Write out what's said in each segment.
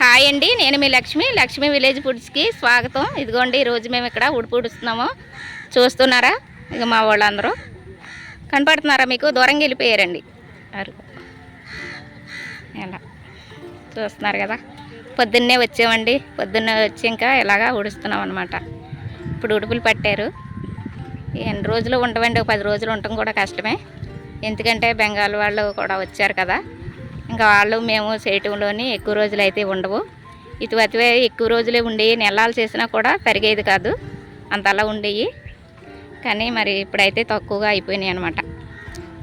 Hi అండి నేను మీ లక్ష్మి లక్ష్మి విలేజ్ ఫుడ్స్కి స్వాగతం. ఇదిగోండి ఈరోజు మేము ఇక్కడ ఉడుపు ఉడుస్తున్నాము చూస్తున్నారా? ఇక మా వాళ్ళందరూ. కనపడుతున్నారా మీకు? దూరంగా వెళ్ళిపోయారండి. అరుగు ఎలా? చూస్తున్నారు కదా? పొద్దున్నే వచ్చామండి. పొద్దున్నే వచ్చి ఇంకా ఇలాగా ఉడుస్తున్నాం అనమాట ఇప్పుడు ఉడుపులు పట్టారు. ఎన్ని రోజులు ఉండవండి? ఒక పది రోజులు ఉండటం కూడా కష్టమే. ఎందుకంటే బెంగాల్ వాళ్ళు కూడా వచ్చారు కదా. ఇంకా వాళ్ళు మేము చేయటంలోని ఎక్కువ రోజులు అయితే ఉండవు. ఇటువతివే ఎక్కువ రోజులే ఉండేవి నెలలు చేసినా కూడా పెరిగేది కాదు. అంతలా ఉండేవి కానీ మరి ఇప్పుడైతే తక్కువగా అయిపోయినాయి అనమాట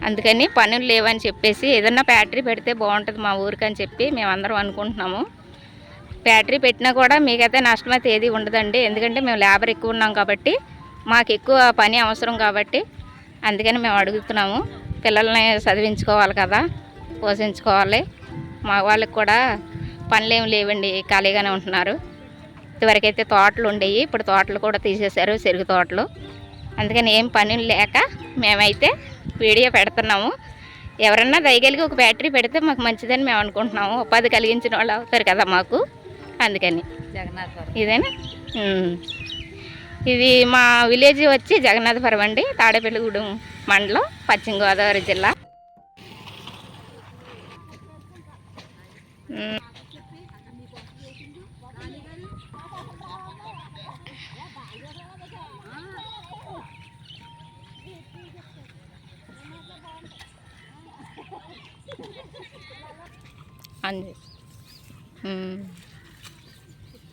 అందుకని పనులు లేవని చెప్పేసి ఏదన్నా ఫ్యాక్టరీ పెడితే బాగుంటుంది మా ఊరికి అని చెప్పి మేమందరం అనుకుంటున్నాము. ఫ్యాక్టరీ పెట్టినా కూడా మీకైతే నష్టమైతే ఏది ఉండదండి. ఎందుకంటే మేము లేబర్ ఎక్కువ ఉన్నాం కాబట్టి మాకు ఎక్కువ పని అవసరం కాబట్టి అందుకని మేము అడుగుతున్నాము. పిల్లల్ని చదివించుకోవాలి కదా. పోషించుకోవాలి. మా వాళ్ళకి కూడా పనులు ఏమి లేవండి ఖాళీగానే ఉంటున్నారు. ఇదివరకైతే తోటలు ఉండేవి ఇప్పుడు తోటలు కూడా తీసేశారు చెరుకు తోటలు. అందుకని ఏం పనులు లేక మేమైతే వీడియో పెడుతున్నాము. ఎవరన్నా దయగలిగి ఒక బ్యాటరీ పెడితే మాకు మంచిదని మేము అనుకుంటున్నాము. ఉపాధి కలిగించిన వాళ్ళు అవుతారు కదా మాకు. అందుకని. జగన్నాథపురం ఇదేనా. ఇది మా విలేజ్ వచ్చి జగన్నాథపురం అండి. తాడేపల్లిగూడెం మండలం పశ్చిమ గోదావరి జిల్లా. అంది.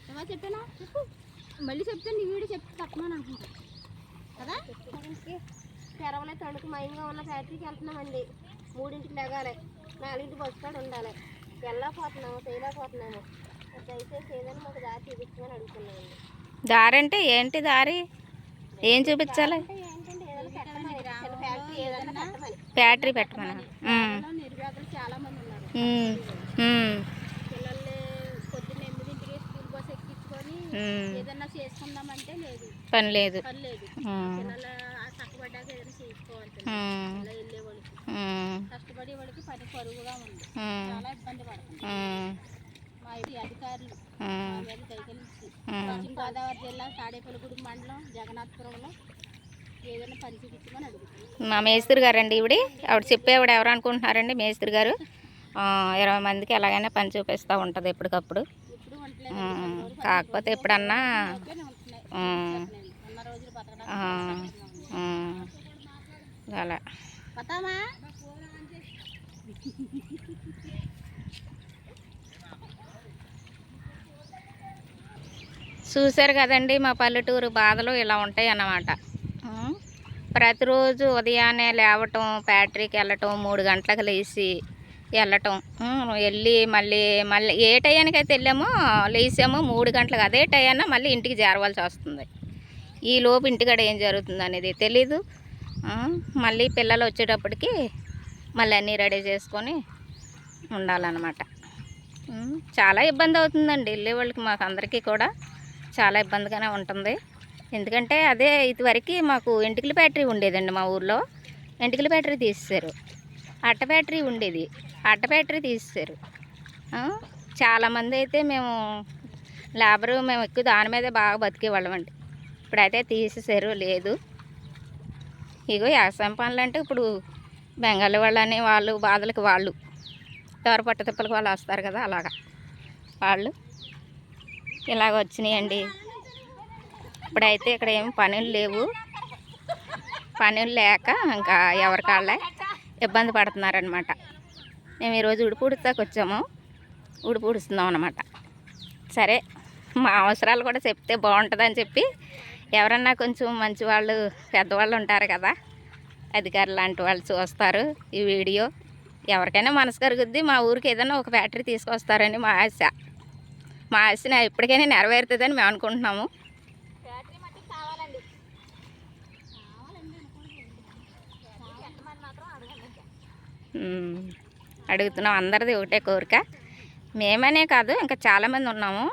ఏమో చెప్పానా? చెప్పు. మళ్ళీ చెప్తే నీ వీడియో చెప్తే తప్పమని అనుకుంటా కదా? తెరవలే తణుకు మయంగా ఉన్న ఫ్యాక్టరీకి వెళ్తున్నామండి. మూడింటికి లెగాలి నాలుగింటికి బస్ ఉండాలి. వెళ్ళకపోతున్నాము చేయలేకపోతున్నాము దయచేసి ఏదైనా మాకు దారి చూపించమని అడుగుతున్నామండి దారి అంటే ఏంటి దారి ఏం చూపించాలి ఫ్యాక్టరీ పెట్టమని. నిర్వాహకులు చాలా మంది ఉన్నారు ఉమ్. ఉమ్. పిల్లల్ని పొద్దున్న ఎనిమిదింటికి స్కూల్ బస్ ఎక్కించుకొని. ఏదన్నా చేసుకుందామంటే లేదు పని లేదు పని లేదు. పిల్లలు ఆ చక్కబడ్డాక ఏదైనా చేసుకోవాలి ఉమ్. అలా వెళ్ళే వాళ్ళకి ఉమ్. కష్టపడే వాళ్ళకి పని పరుగుగా ఉంది. ఉమ్. చాలా ఇబ్బంది పడుతుంది. ఉమ్. మా ఇది అధికారులు మా ఉమ్. మీద దయగలిసి ఉమ్. పశ్చిమ గోదావరి జిల్లా తాడేపల్లిగూడెం మండలం జగన్నాథపురంలో ఏదైనా పని చూపించమని అడుగుతున్నాం. మా మేస్త్రి గారండి ఇవిడి ఆవిడ చెప్పేవాడు ఎవరు అనుకుంటున్నారండి మేస్త్రి గారు? ఇరవై మందికి ఎలాగైనా పని చూపిస్తూ ఉంటుంది ఎప్పటికప్పుడు. కాకపోతే ఎప్పుడన్నా. అలా. చూశారు కదండి మా పల్లెటూరు బాధలు ఇలా ఉంటాయి అన్నమాట? ప్రతిరోజు ఉదయాన్నే లేవటం ఫ్యాక్టరీకి వెళ్ళటం మూడు గంటలకు లేచి వెళ్ళటం. వెళ్ళి మళ్ళీ మళ్ళీ ఏ టయానికి అయితే వెళ్ళామో లేచామో మూడు గంటలకు అదే టయాన మళ్ళీ ఇంటికి చేరవలసి వస్తుంది. ఈ లోపు ఇంటికాడ ఏం జరుగుతుంది అనేది తెలీదు. మళ్ళీ పిల్లలు వచ్చేటప్పటికి మళ్ళీ అన్నీ రెడీ చేసుకొని ఉండాలన్నమాట. చాలా ఇబ్బంది అవుతుందండి. వెళ్ళే వాళ్ళకి మాకు అందరికీ కూడా చాలా ఇబ్బందిగానే ఉంటుంది. ఎందుకంటే అదే ఇదివరకు మాకు ఎంటికల బ్యాటరీ ఉండేదండి మా ఊర్లో. ఎంటికల బ్యాటరీ తీసేశారు. అట్ట బ్యాటరీ ఉండేది. అట్ట బ్యాటరీ తీసేశారు. చాలామంది అయితే మేము లేబరు మేము ఎక్కువ దాని మీదే బాగా బతికేవాళ్ళమండి ఇప్పుడైతే తీసేశారు లేదు. ఇగో వ్యవసాయం పనులు అంటే ఇప్పుడు బెంగాలీ వాళ్ళని వాళ్ళు బాధలకు వాళ్ళు ఎవరు పట్టుతిప్పలకు వాళ్ళు వస్తారు కదా అలాగా. వాళ్ళు ఇలాగ వచ్చినాయండి. ఇప్పుడైతే ఇక్కడ ఏం పనులు లేవు. పనులు లేక ఇంకా ఎవరి కాళ్ళే ఇబ్బంది పడుతున్నారనమాట మేము ఈరోజు ఉడుపు వచ్చాము. ఉడిపుడుస్తున్నాం అనమాట సరే మా అవసరాలు కూడా చెప్తే బాగుంటుందని చెప్పి ఎవరన్నా కొంచెం మంచి వాళ్ళు పెద్దవాళ్ళు ఉంటారు కదా అధికారులు లాంటి వాళ్ళు చూస్తారు ఈ వీడియో. ఎవరికైనా మనసు కరుగుద్ది మా ఊరికి ఏదైనా ఒక ఫ్యాక్టరీ తీసుకొస్తారని మా ఆశ. మా ఆశ ఇప్పటికైనా నెరవేరుతుందని మేము అనుకుంటున్నాము. అడుగుతున్నాం అందరిది ఒకటే కోరిక. మేమనే కాదు ఇంకా చాలామంది ఉన్నాము.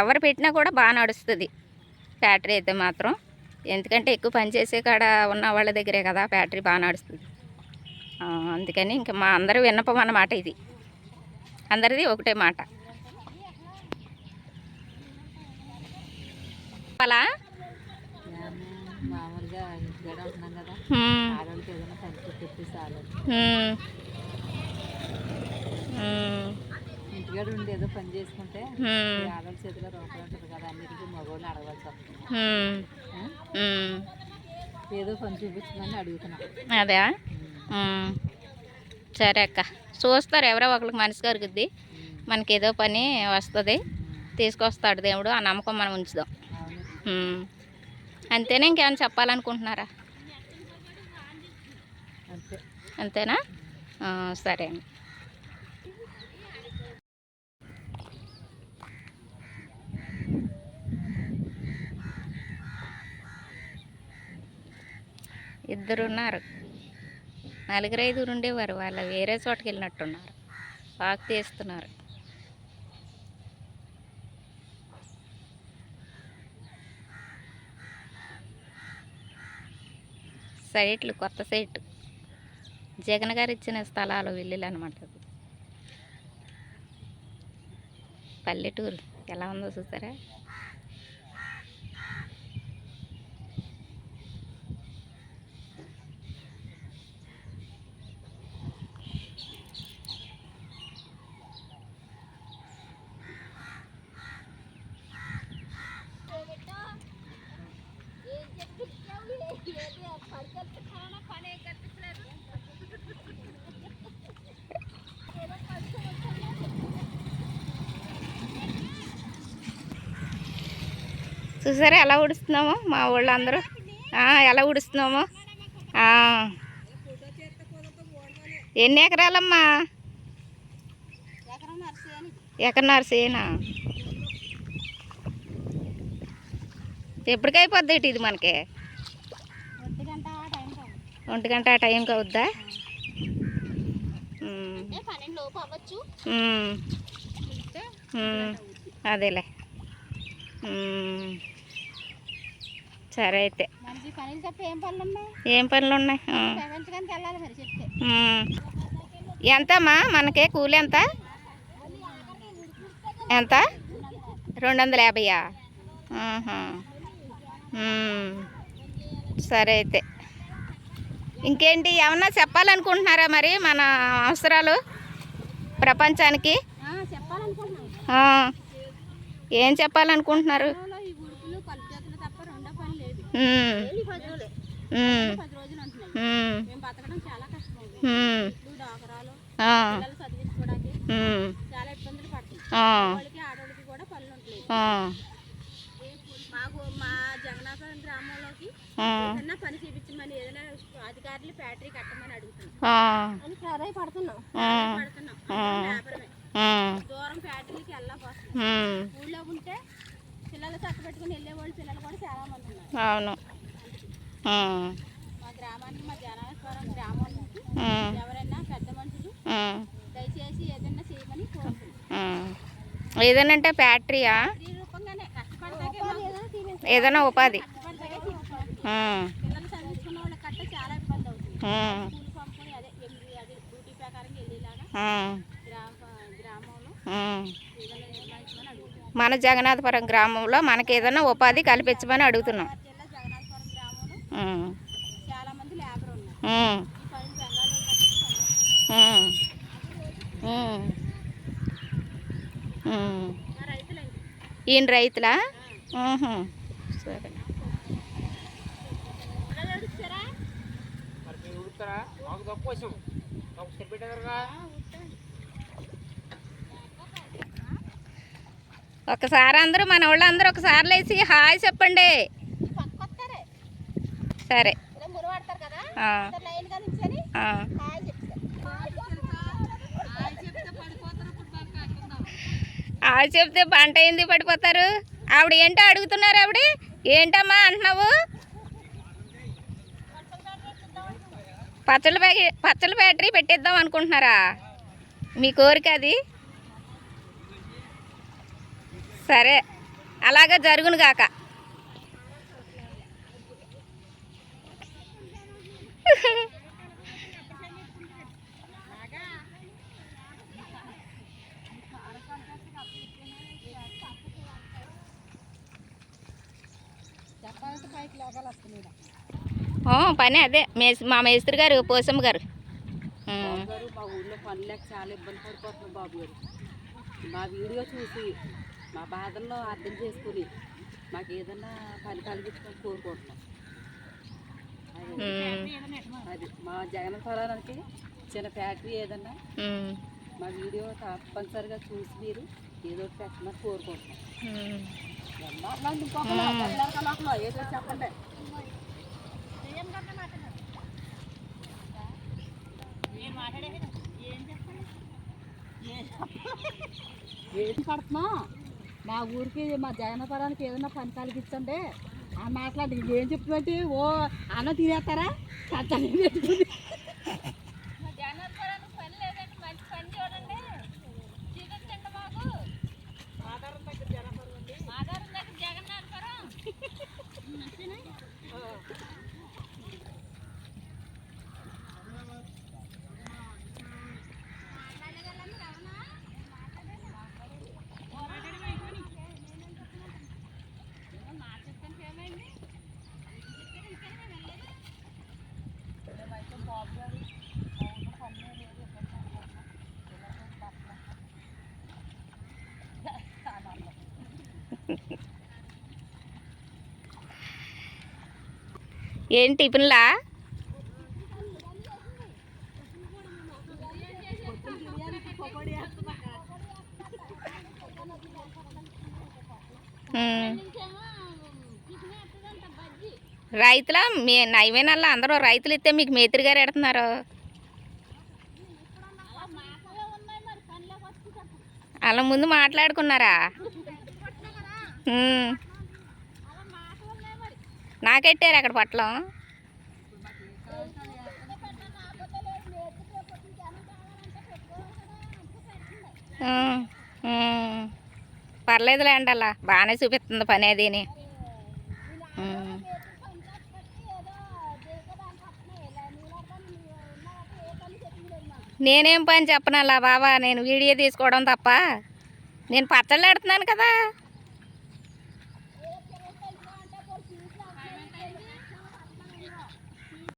ఎవరు పెట్టినా కూడా బాగా నడుస్తుంది. ఫ్యాక్టరీ అయితే మాత్రం. ఎందుకంటే ఎక్కువ పనిచేసే కాడ ఉన్న వాళ్ళ దగ్గరే కదా ఫ్యాక్టరీ బాగా నడుస్తుంది. అందుకని ఇంకా మా అందరూ విన్నపం అన్నమాట ఇది. అందరిది ఒకటే మాట. అలా ఇంటికాడ ఉండి ఏదో పని చేసుకుంటే ఆడవాళ్ళ చేతిలో రూపాయి ఉంటుంది కదా అన్నిటికీ మగవాళ్ళని అడగాల్సి వస్తుంది. ఏదో పని చూపించమని అడుగుతున్నాం. అదే. సరే అక్క. చూస్తారు ఎవరో ఒకరికి మనసు కరుగుద్ది. మనకి ఏదో పని వస్తుంది. తీసుకొస్తాడు దేవుడు ఆ నమ్మకం మనం ఉంచుదాం. అంతేనా? ఇంకేమైనా చెప్పాలనుకుంటున్నారా? అంతే. అంతేనా? సరే అండి. ఇద్దరు ఉన్నారు నలుగురు ఐదుగురు ఉండేవారు వాళ్ళు వేరే చోటకి వెళ్ళినట్టున్నారు వాక్ తీస్తున్నారు సైట్లు కొత్త సైట్. జగన్ గారు ఇచ్చిన స్థలాలు వెళ్ళిలు అనమాట పల్లెటూరు. ఎలా ఉందో చూసారా? చూసారా ఎలా ఉడుస్తున్నామో మా ఊళ్ళో అందరూ ఎలా ఉడుస్తున్నామో ఎన్ని ఎకరాలమ్మా? ఎకరన్నర సేనా ఎప్పటికైపోద్ది ఇటు ఇది మనకి? ఒంటి గంట ఆ టైంకి అవుద్దా? అదేలే. సరే అయితే. ఏం పనులు ఉన్నాయి. ఎంతమ్మా? మనకి కూలి ఎంత? ఎంత? రెండు వందల యాభైయా. సరే అయితే. ఇంకేంటి? ఏమన్నా చెప్పాలనుకుంటున్నారా మరి మన అవసరాలు ప్రపంచానికి. ఏం చెప్పాలనుకుంటున్నారు? చాలా కష్టం ఉమ్. ఇట్లు డాకరాలు ఆ. పిల్లలు చదివించుకోవడానికి ఉమ్. చాలా ఇబ్బందులు పడుతుంది ఆ. వాళ్ళకి ఆడవాళ్ళకి కూడా పనులు ఉంటాయి ఆ. మాకు మా జగన్నాథం గ్రామంలోకి ఆ. ఏదైనా పని చేయించమని ఏదైనా అధికారులు ఫ్యాక్టరీ కట్టమని అడుగుతున్నాం ఆ. అని ప్రాధాయ పడుతున్నాం ఆ. పడుతున్నాం ఆ. లేబరమే ఉమ్. దూరం ఫ్యాక్టరీకి వెళ్ళకపోతున్నాం ఉమ్. ఊళ్ళో ఉంటే పిల్లలు వెళ్ళేవాళ్ళు పిల్లలు కూడా చాలా మంది ఉన్నారు అవును. మా గ్రామానికి మా గ్రామం. ఎవరైనా పెద్ద మనుషులు ఉమ్. దయచేసి ఏదైనా చేయమని ఉమ్. ఏదనంటే ఫ్యాక్టరీయా ఏదైనా ఉపాధి. పిల్లలు చదివించుకున్న వాళ్ళకి కట్ట చాలా ఇబ్బంది అవుతుంది ఉమ్. స్కూల్ పంపుకొని అదే డ్యూటీ ప్రకారం వెళ్ళేలాగా గ్రామంలో. ఏదైనా మన జగన్నాథపురం గ్రామంలో మనకి ఏదైనా ఉపాధి కల్పించమని అడుగుతున్నాం. గోదావరి జిల్లా జగన్నాథపురం గ్రామంలో ఉమ్. చాలా మంది లేబర్ ఉన్నారు ఉమ్. ఈ పని బెంగాల్లో కట్టించి పని ఉమ్. ఉమ్. ఉమ్. మా రైతులండి ఈయన రైతులా ఉహు. సరే పిల్లలు ఏడుస్తారా? ఒకసారి అందరూ మన వాళ్ళందరూ ఒకసారి లేచి హాయ్ చెప్పండి. సరే. అందరు ఆవిడ చెప్తే పంట ఏంది పడిపోతారు? ఆవిడ ఏంటో అడుగుతున్నారు ఆవిడ? ఏంటమ్మా అంటున్నావు? పచ్చళ్ళ ప్యాకె పచ్చళ్ళ ఫ్యాక్టరీ పెట్టిద్దాం అనుకుంటున్నారా? మీ కోరిక అది? సరే అలాగా జరుగును గాక. పని అదే. మేస్ మా మేస్త్రి గారు పోసమ్మ గారు. బాబు మా ఊళ్ళో పని లేక చాలా ఇబ్బంది పడిపోతున్నాం బాబు గారు. మా వీడియో చూసి మా బాధల్లో అర్థం చేసుకుని మాకు ఏదన్నా పని కలిగించుకొని కోరుకుంటున్నాం. అది మా జగన్ పొలానికి చిన్న ఫ్యాక్టరీ ఏదన్నా. మా వీడియో తప్పనిసరిగా చూసి మీరు ఏదో ఒకటి పెట్టమని కోరుకుంటున్నాం. ఏదో ఒకటి చెప్పండి? ఏం పడుతున్నా మా ఊరికి మా జగనపురానికి ఏదైనా పని కలిగించండి ఆ మాట్లాడి ఏం చెప్తున్నట్టు ఓ అన్న తినేస్తారా? కట్టాలి పెట్టుకుని ఏంటి టిఫిన్లా? రైతుల? మీ నైవేనల్లా అందరూ రైతులు ఇస్తే మీకు మేత్రి గారు ఎడుతున్నారు. అలా ముందు మాట్లాడుకున్నారా? నాకెట్టారు అక్కడ పట్లం? పర్లేదులే అండి అలా బాగానే చూపిస్తుంది పని అదిని. నేనేం పని చెప్పను అలా బాబా నేను వీడియో తీసుకోవడం తప్ప. నేను పచ్చళ్ళు ఆడుతున్నాను కదా.